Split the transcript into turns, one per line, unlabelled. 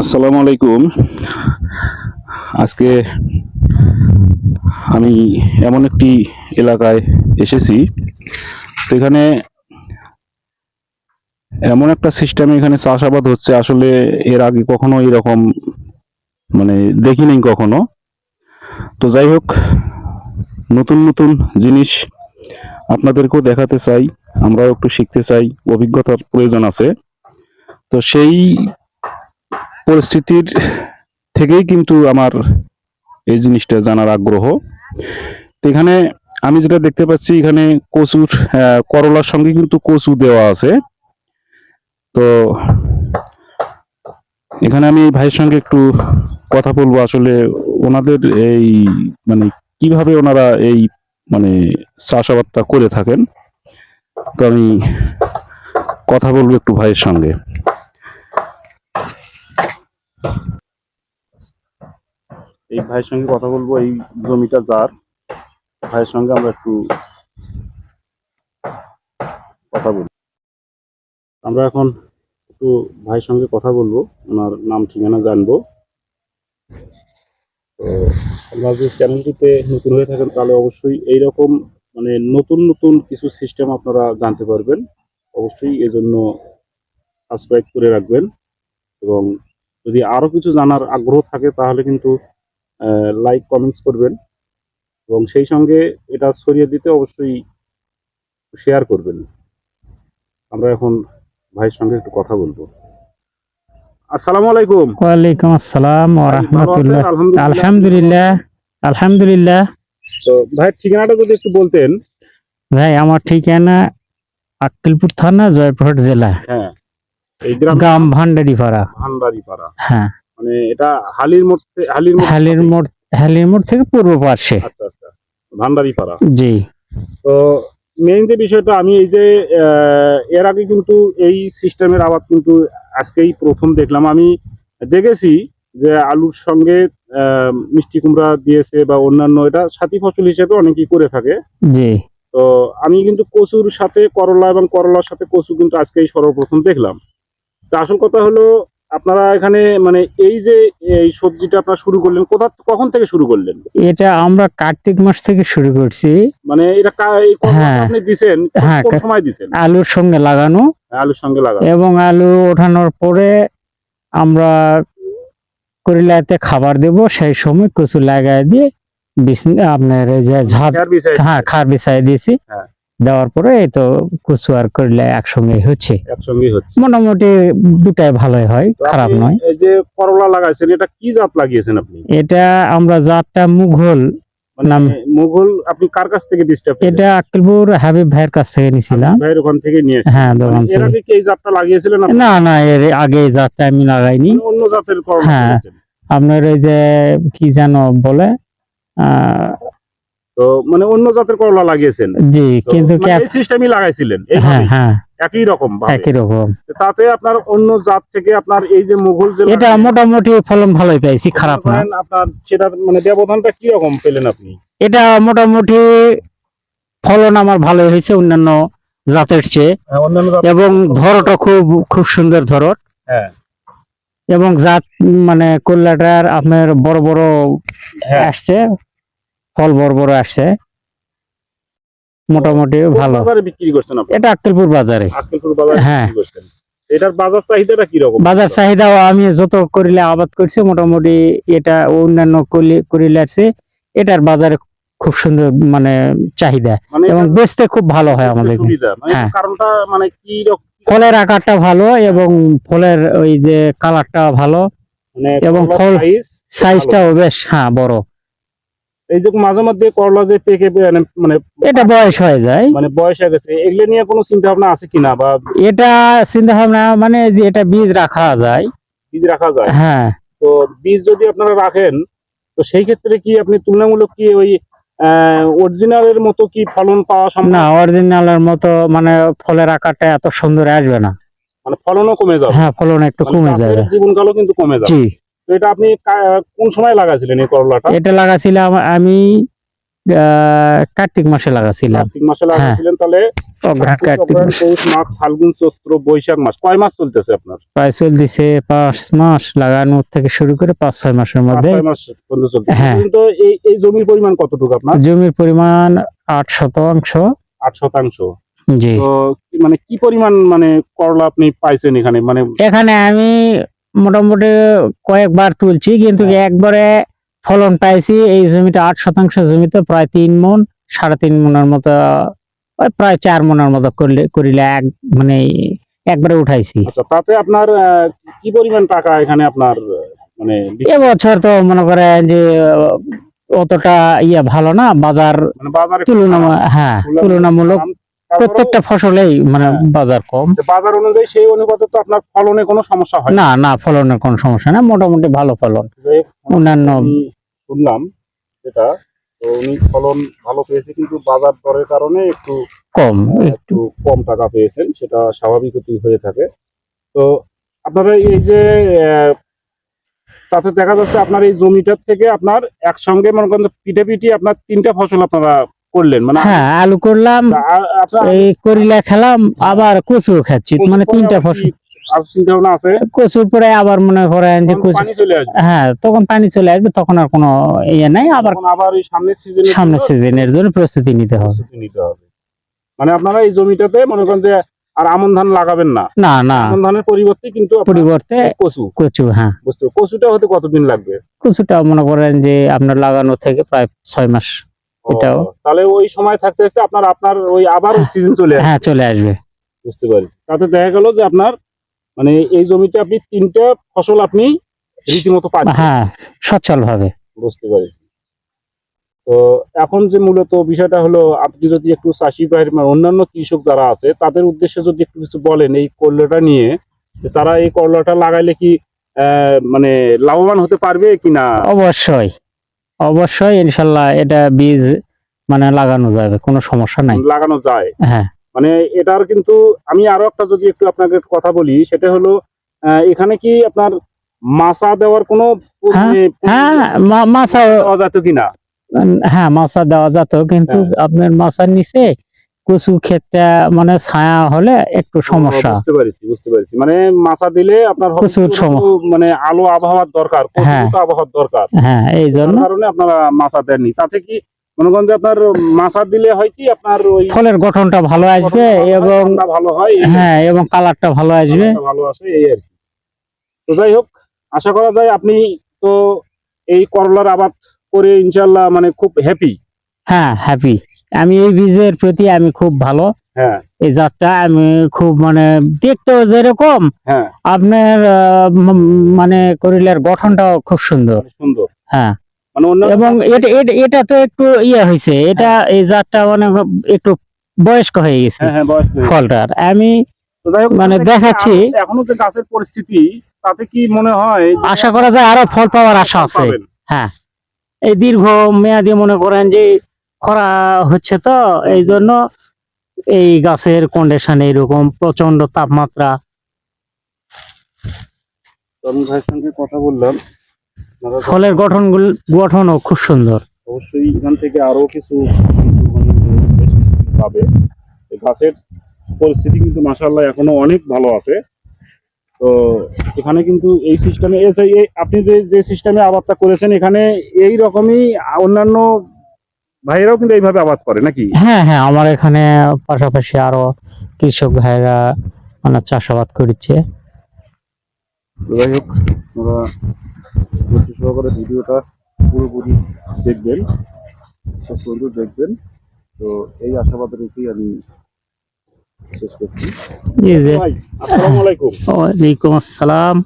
আসসালামু আলাইকুম। আজকে আমি এমন একটি এলাকায় এসেছি। তো এখানে এমন একটা সিস্টেম এখানে চাষাবাদ হচ্ছে। আসলে এর আগে কখনো এরকম মানে দেখি নাই কখনো। তো যাই হোক, নতুন নতুন জিনিস আপনাদেরকেও দেখাতে চাই। আমরাও একটু শিখতে চাই। অভিজ্ঞতার প্রয়োজন আছে। তো সেই পরিস্থিতির থেকেই কিন্তু আমার এই জিনিসটা জানার আগ্রহ। তো এখানে আমি যেটা দেখতে পাচ্ছি, এখানে কচুর করলার সঙ্গে কিন্তু কচু দেওয়া আছে। তো এখানে আমি এই ভাইয়ের সঙ্গে একটু কথা বলব আসলে ওনাদের এই মানে কীভাবে ওনারা এই মানে চাষাবাদটা করে থাকেন। তো আমি কথা বলব একটু ভাইয়ের সঙ্গে। এই ভাইয়ের সঙ্গে কথা বলব, এই জমিটা যার। ভাইয়ের সঙ্গে আমরা একটু কথা বলব আমরা এখন একটু ভাইয়ের সঙ্গে কথা বলব, ওনার নাম, ঠিকানা জানব। তো যদি চ্যানেলটিতে নতুন হয়ে থাকেন, তাহলে অবশ্যই এইরকম মানে নতুন নতুন কিছু সিস্টেম আপনারা জানতে পারবেন। অবশ্যই এজন্য সাবস্ক্রাইব করে রাখবেন এবং যদি আরও কিছু জানার আগ্রহ থাকে তাহলে কিন্তু লাইক কমেন্টস করবেন। এবং সেই সঙ্গে এটা ছড়িয়ে দিতে অবশ্যই শেয়ার করবেন। আমরা এখন ভাইয়ের সঙ্গে একটু কথা বলব। আসসালামু আলাইকুম।
ওয়ালাইকুম আসসালাম ওয়া
ভাই?
রাহমাতুল্লাহ।
আলহামদুলিল্লাহ।
আলহামদুলিল্লাহ।
তো ভাইয়ের ঠিকানাটা যদি একটু বলতেন।
ভাই আমার ঠিকানা আক্কেলপুর থানা জয়পুরহাট জেলা।
হ্যাঁ। এই গ্রাম
গ্রাম ভান্ডারিপাড়া।
ভান্ডারি পাড়া
হ্যাঁ।
মানে এটা হালির মোড় হালির মোড়
হালির মোড় হালির মোড় থেকে পূর্ব পার্শ্বে
আচ্ছা আচ্ছা। ভান্ডারি পাড়া
জি।
তো মেইন যে বিষয়টা আমি এই যে এর আগে কিন্তু এই সিস্টেমের আবাদ কিন্তু আজকেই প্রথম দেখলাম। আমি দেখেছি যে আলুর সঙ্গে মিষ্টি কুমড়া দিয়েছে বা অন্যান্য এটা সাথী ফসল হিসেবে অনেকেই করে থাকে।
জি।
তো আমি কিন্তু কচুর সাথে করলা এবং করলার সাথে কচু কিন্তু আজকেই সর্বপ্রথম দেখলাম। তো আসল কথা হলো আপনারা এখানে মানে এই যে এই সবজিটা আপনারা শুরু করলেন কোথা কখন থেকে শুরু করলেন?
এটা আমরা কার্তিক মাস থেকে শুরু করছি।
মানে এটা
হ্যাঁ।
আপনি দিছেন?
হ্যাঁ,
কোন সময় দিছেন?
আলুর সঙ্গে লাগানো।
আলুর সঙ্গে লাগানো।
এবং আলু ওঠানোর পরে আমরা করিলাতে খাবার দেব সেই সময় কচু লাগাই দিয়ে আপনার এই যে হ্যাঁ খার বিছাই দিয়েছি।
হ্যাঁ।
দেওয়ার পরে এই তো কচু আর করলে একসঙ্গে হচ্ছে। মোটামুটি দুটাই ভালোই হয় খারাপ নয়।
এই যে করলা লাগাইছেন এটা কি জাত লাগিয়েছেন আপনি?
এটা আমরা জাতটা মুঘল
মানে
নাম-
মুঘল আপনি কার কাছ থেকে
এটা আক্কেলপুর হাবিব ভাইয়ের কাছ থেকে নিছিলাম
ভাইয়ের ওখান থেকে নিয়ে
হ্যাঁ
মানে
দোকান
এর আগে কি এই জাতটা লাগিয়েছিলেন
না না এর আগে এই জাতটা আমি লাগাইনি।
মানে অন্য জাতের করলা
হ্যাঁ। আপনার ওই যে কি জানো বলে আহ,
তো মানে অন্য জাতের করলা লাগিয়েছেন।
জি কিন্তু
মানে এই সিস্টেমই লাগাইছিলেন
হ্যাঁ হ্যাঁ।
একই রকম
একই রকম।
তাতে আপনার অন্য জাত থেকে আপনার এই যে মুঘল যে
এটা মোটামুটি ফলন ভালোই পাইছি খারাপ না।
আপনার সেটার মানে ব্যবধানটা কি রকম পেলেন আপনি?
এটা মোটামুটি ফলন আমার ভালোই হয়েছে অন্যান্য জাতের চেয়ে।
হ্যাঁ,
এবং ধরটা খুব খুব সুন্দর ধরট
হ্যাঁ।
এবং জাত মানে কল্যাটার আপনার বড় বড় আসছে। ফল বড় বড় আসছে। মোটামুটি ভালো।
বিক্রি করছেন
এটা আক্কেলপুর বাজারে। হ্যাঁ।
এটার বাজার চাহিদাটা কি রকম
বাজার চাহিদাও আমি যত করিলে আবাদ করছি মোটামুটি এটা অন্যান্য করিলে আছে এটার বাজারে খুব সুন্দর মানে চাহিদা।
মানে
এবং বেচতে খুব ভালো হয় আমাদের
মানে
হ্যাঁ।
কারণটা মানে কি
ফলের আকারটা ভালো এবং ফলের ওই যে কালারটা ভালো।
মানে
এবং ফল- সাইজটাও বেশ হ্যাঁ বড়।
এই যে মাঝে মধ্যে করলা যে পেকে মানে
এটা বয়স হয়ে যায়।
মানে বয়স হয়ে গেছে এগুলো নিয়ে কোনো চিন্তা ভাবনা আছে কিনা বা
এটা চিন্তা ভাবনা মানে যে এটা বীজ রাখা যায়।
বীজ রাখা যায়?
হ্যাঁ।
তো বীজ যদি আপনারা রাখেন তো সেই ক্ষেত্রে কি আপনি তুলনামূলক কি ওই অরিজিনালের মতো কি ফলন পাওয়া সম্ভব?
না অরিজিনালের মতো মানে ফলের আকারটা এত সুন্দর আসবে না।
মানে ফলনও কমে যাবে?
হ্যাঁ ফলন একটু
মানে
কমে যাবে।
জীবনকালও কিন্তু কমে যাবে।
জি।
তো এটা আপনি কোন সময় লাগাইছিলেন এই করলাটা?
এটা লাগাছিলাম আমি কার্তিক মাসে লাগাছিলাম।
কার্তিক মাসে তাহলে
অগ্রহায়ণ কার্তিক
অগ্রহায়ণ,
মাস।
পৌষ মাঘ ফাল্গুন চৈত্র বৈশাখ মাস কয় মাস চলতেছে আপনার?
প্রায় চলতেছে পাঁচ মাস লাগানোর থেকে শুরু করে পাঁচ ছয় মাসের মধ্যে। হ্যাঁ।
এই এই জমির পরিমাণ কতটুকু আপনার?
জমির পরিমাণ আট শতাংশ।
আট শতাংশ।
জি।
তো মানে কি পরিমাণ মানে করলা আপনি পাইছেন এখানে? মানে
এখানে আমি মোটামুটি কয়েকবার তুলছি কিন্তু
হ্যাঁ।
একবারে ফলন পাইছি এই জমিটা আট শতাংশ জমিতে প্রায় তিন মন সাড়ে তিন মনের মতো প্রায় চার মনের মতো করলে করিলে এক মানে একবারে উঠাইছি
আচ্ছা তাতে আপনার কি পরিমাণ টাকা এখানে আপনার মানে
এবছর তো মনে করেন যে অতটা ইয়ে ভালো না বাজার
মানে বাজারে
তুলনামূলক হ্যাঁ তুলনামূলক প্রত্যেকটা ফসলেই মানে
হ্যাঁ।
বাজার কম।
বাজার অনুযায়ী সেই অনুপাতে তো আপনার ফলনে কোনো সমস্যা হয় না।
না ফলনের কোনো সমস্যা না মোটামুটি ভালো ফলন। অন্যান্য
শুনলাম যেটা তো উনি ফলন ভালো পেয়েছে কিন্তু বাজার দরের কারণে একটু
কম একটু।
একটু কম টাকা পেয়েছেন সেটা স্বাভাবিকতই হয়ে থাকে। তো আপনারা এই যে তাতে দেখা যাচ্ছে আপনার এই জমিটার থেকে আপনার একসঙ্গে মনে করেন যে পিঠে আপনার তিনটা ফসল আপনারা করলেন? মানে
হ্যাঁ আলু করলাম এই করিলা খেলাম আবার কচু খাচ্ছি। মানে তিনটা ফসল।
চিন্তা ভাবনা আছে?
কচুর পরে আবার মনে করেন যে
পানি চলে আসবে?
হ্যাঁ তখন পানি চলে আসবে তখন আর কোনো ইয়ে নাই আবার
সামনের সিজনে
সামনের সিজনের জন্য প্রস্তুতি নিতে হবে।
নিতে হবে। মানে আপনারা এই জমিটাতে মনে করেন যে আর আমন ধান লাগাবেন না?
না না।
আমন ধানের পরিবর্তে কিন্তু
পরিবর্তে
কচু।
কচু হ্যাঁ।
বুঝতে কচুটা হতে কতদিন লাগবে?
কচুটা মনে করেন যে আপনার লাগানো থেকে প্রায় ছয় মাস। এটাও।
তাহলে ওই সময় থাকতে থাকতে আপনার আপনার ওই আবার সিজন চলে আসবে।
হ্যাঁ চলে আসবে।
বুঝতে পারছি। তাতে দেখা গেল যে আপনার মানে এই জমিতে আপনি তিনটা ফসল আপনি রীতিমতো পাচ্ছেন।
হ্যাঁ সচ্ছল ভাবে
বুঝতে পারছি। তো এখন যে মূলত বিষয়টা হলো আপনি যদি একটু চাষি ভাইয়ের মানে অন্যান্য কৃষক যারা আছে তাদের উদ্দেশ্যে যদি একটু কিছু বলেন এই করলাটা নিয়ে তারা এই করলাটা লাগাইলে কি আহ, মানে লাভবান হতে পারবে কিনা?
অবশ্যই। অবশ্যই ইনশাল্লাহ এটা বীজ মানে লাগানো যাবে কোনো সমস্যা নাই।
লাগানো যায়।
হ্যাঁ।
মানে এটার কিন্তু আমি আরও একটা যদি একটু আপনাকে কথা বলি সেটা হলো এখানে কি আপনার মাছা দেওয়ার কোনো
হ্যাঁ,
মানে,
হ্যাঁ মাছা
দেওয়া যেত কিনা?
হ্যাঁ মাছা দেওয়া যেত কিন্তু
হ্যাঁ।
আপনার মাছার নিচে কচু ক্ষেতটা মানে ছায়া হলে একটু সমস্যা।
বুঝতে পারছি বুঝতে পারছি। মানে মাসা দিলে আপনার
প্রচুর
মানে আলো আবহাওয়ার দরকার
হ্যাঁ।
আবহাওয়ার দরকার।
হ্যাঁ এই জন্য।
কারণে আপনারা মাসা দেননি। তাতে কি মনে করেন যে আপনার মাসা দিলে হয় কি আপনার ওই
ফলের গঠনটা ভালো আসবে এবং
ভালো হয়
হ্যাঁ এবং কালারটা ভালো আসবে।
ভালো আসে এই আর কি। তো যাই হোক আশা করা যায় আপনি তো এই করলার আবাদ করে ইনশাল্লাহ মানে খুব হ্যাপি
হ্যাঁ হ্যাপি আমি এই বীজের প্রতি আমি খুব ভালো।
হ্যাঁ।
এই জাতটা আমি খুব মানে দেখতেও যেরকম
হ্যাঁ।
আপনার মানে করিলের গঠনটাও খুব সুন্দর।
মানে সুন্দর।
হ্যাঁ।
মানে
এবং এটা তো একটু ইয়ে হয়েছে এটা এই জাতটা মানে একটু বয়স্ক হয়ে গেছে
হ্যাঁ হ্যাঁ হয়ে।
ফলটার। আমি
তো
মানে দেখাচ্ছি।
এখনও যে গাছের পরিস্থিতি তাতে কি মনে হয়
আশা করা যায় আরও ফল পাওয়ার আশা আছে। হ্যাঁ। এই দীর্ঘ মেয়াদি মনে করেন যে খরা হচ্ছে তো এই জন্য এই গাছের কন্ডিশন এইরকম প্রচণ্ড তাপমাত্রা।
কথা বললাম।
ফলের গঠন গঠনও খুব সুন্দর।
অবশ্যই এখান থেকে আরও কিছু পাবে। গাছের পরিস্থিতি কিন্তু মাসাল্লাহ এখনও অনেক ভালো আছে। তো এখানে কিন্তু এই সিস্টেমে আপনি যে যে সিস্টেমে আবাদটা করেছেন এখানে এই রকমই অন্যান্য ভাইয়েরাও কিন্তু এইভাবে আবাদ করে নাকি?
হ্যাঁ হ্যাঁ আমার এখানে পাশাপাশি আরও কৃষক ভাইরা মানে চাষাবাদ করছে।
যাই হোক ধৈর্য সহকারে ভিডিওটা পুরোপুরি দেখবেন শেষ পর্যন্ত দেখবেন। তো এই আশাবাদ রেখেই আমি শেষ করছি। আসসালামু আলাইকুম।
ওয়ালাইকুম আসসালাম।